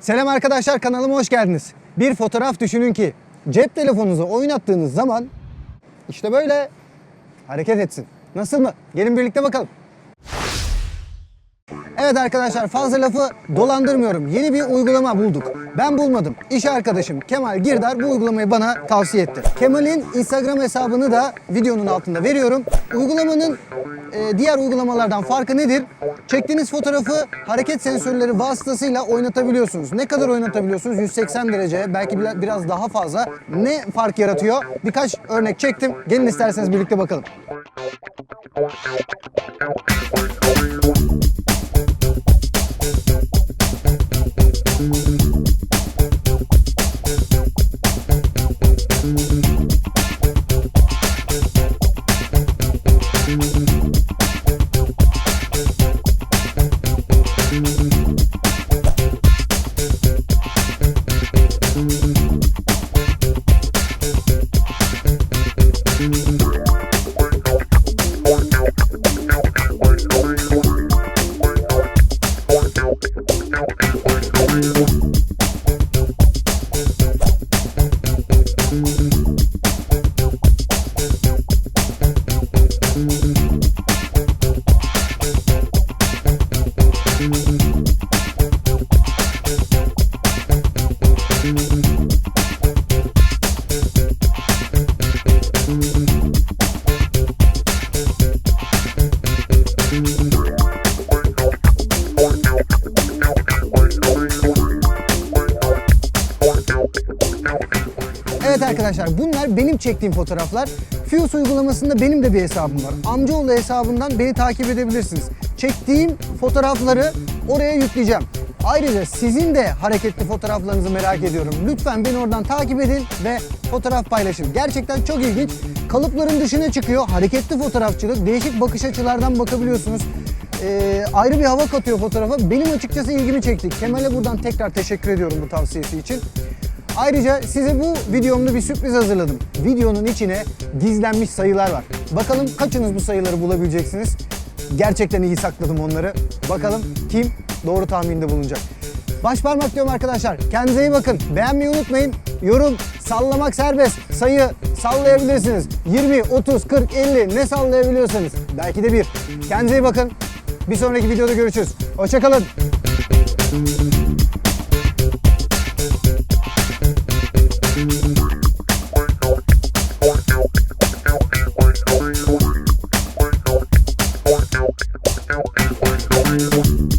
Selam arkadaşlar kanalıma hoş geldiniz. Bir fotoğraf düşünün ki cep telefonunuzu oynattığınız zaman işte böyle hareket etsin. Nasıl mı? Gelin birlikte bakalım. Evet arkadaşlar fazla lafı dolandırmıyorum. Yeni bir uygulama bulduk. Ben bulmadım. İş arkadaşım Kemal Girdar bu uygulamayı bana tavsiye etti. Kemal'in Instagram hesabını da videonun altında veriyorum. Uygulamanın e, diğer uygulamalardan farkı nedir? Çektiğiniz fotoğrafı hareket sensörleri vasıtasıyla oynatabiliyorsunuz. Ne kadar oynatabiliyorsunuz? 180 derece, belki biraz daha fazla. Ne fark yaratıyor? Birkaç örnek çektim. Gelin isterseniz birlikte bakalım. Evet arkadaşlar bunlar benim çektiğim fotoğraflar. Fuse uygulamasında benim de bir hesabım var. Amcaoğlu hesabından beni takip edebilirsiniz. Çektiğim fotoğrafları oraya yükleyeceğim. Ayrıca sizin de hareketli fotoğraflarınızı merak ediyorum. Lütfen beni oradan takip edin ve fotoğraf paylaşın. Gerçekten çok ilginç. Kalıpların dışına çıkıyor. Hareketli fotoğrafçılık. Değişik bakış açılardan bakabiliyorsunuz. Ee, ayrı bir hava katıyor fotoğrafa. Benim açıkçası ilgimi çekti. Kemal'e buradan tekrar teşekkür ediyorum bu tavsiyesi için. Ayrıca size bu videomda bir sürpriz hazırladım. Videonun içine gizlenmiş sayılar var. Bakalım kaçınız bu sayıları bulabileceksiniz? Gerçekten iyi sakladım onları. Bakalım kim doğru tahminde bulunacak. Baş parmak diyorum arkadaşlar. Kendinize iyi bakın. Beğenmeyi unutmayın. Yorum, sallamak serbest. Sayı sallayabilirsiniz. 20, 30, 40, 50 ne sallayabiliyorsanız. Belki de bir. Kendinize iyi bakın. Bir sonraki videoda görüşürüz. Hoşçakalın. Thank.